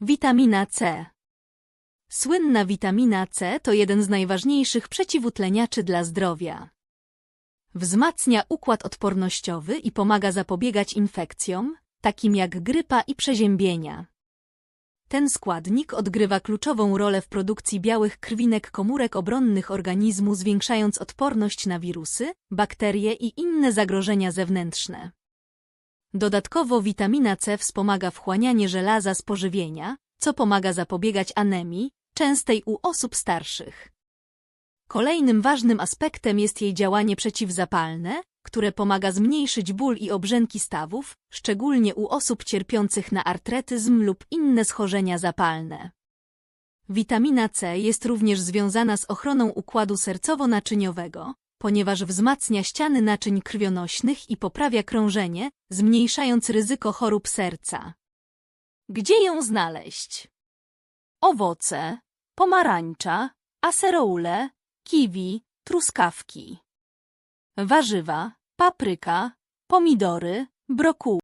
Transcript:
Witamina C. Słynna witamina C to jeden z najważniejszych przeciwutleniaczy dla zdrowia. Wzmacnia układ odpornościowy i pomaga zapobiegać infekcjom, takim jak grypa i przeziębienia. Ten składnik odgrywa kluczową rolę w produkcji białych krwinek komórek obronnych organizmu, zwiększając odporność na wirusy, bakterie i inne zagrożenia zewnętrzne. Dodatkowo witamina C wspomaga wchłanianie żelaza z pożywienia, co pomaga zapobiegać anemii, częstej u osób starszych. Kolejnym ważnym aspektem jest jej działanie przeciwzapalne, które pomaga zmniejszyć ból i obrzęki stawów, szczególnie u osób cierpiących na artretyzm lub inne schorzenia zapalne. Witamina C jest również związana z ochroną układu sercowo-naczyniowego, ponieważ wzmacnia ściany naczyń krwionośnych i poprawia krążenie, zmniejszając ryzyko chorób serca. Gdzie ją znaleźć? Owoce, pomarańcza, aseroule, kiwi, truskawki. Warzywa, papryka, pomidory, brokuły.